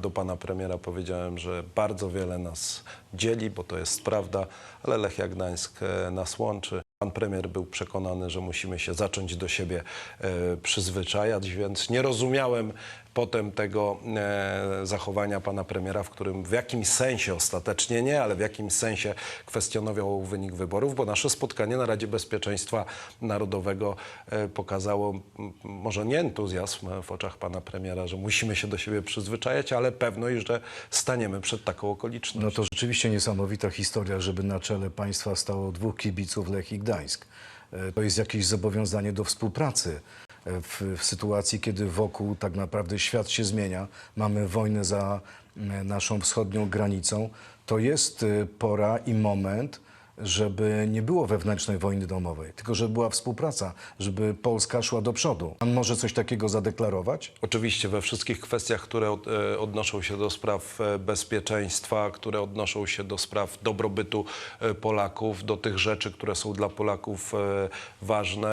do pana premiera powiedziałem, że bardzo wiele nas dzieli, bo to jest prawda, ale Lechia Gdańsk e, nas łączy. Pan premier był przekonany, że musimy się zacząć do siebie e, przyzwyczajać, więc nie rozumiałem potem tego e, zachowania pana premiera, w którym w jakimś sensie, ostatecznie nie, ale w jakimś sensie kwestionował wynik wyborów, bo nasze spotkanie na Radzie Bezpieczeństwa Narodowego e, pokazało m, może nie entuzjazm w oczach pana premiera, że musimy się do siebie przyzwyczajać, ale pewność, że staniemy przed taką okolicznością. No to rzeczywiście niesamowita historia, żeby na czele państwa stało dwóch kibiców Lech i Gdańsk. E, To jest jakieś zobowiązanie do współpracy e, w, w sytuacji, kiedy wokół tak naprawdę świat się zmienia. Mamy wojnę za naszą wschodnią granicą. To jest e, pora i moment, żeby nie było wewnętrznej wojny domowej, tylko żeby była współpraca, żeby Polska szła do przodu. Pan może coś takiego zadeklarować? Oczywiście we wszystkich kwestiach, które e, odnoszą się do spraw e, bezpieczeństwa, które odnoszą się do spraw dobrobytu e, Polaków, do tych rzeczy, które są dla Polaków ważne.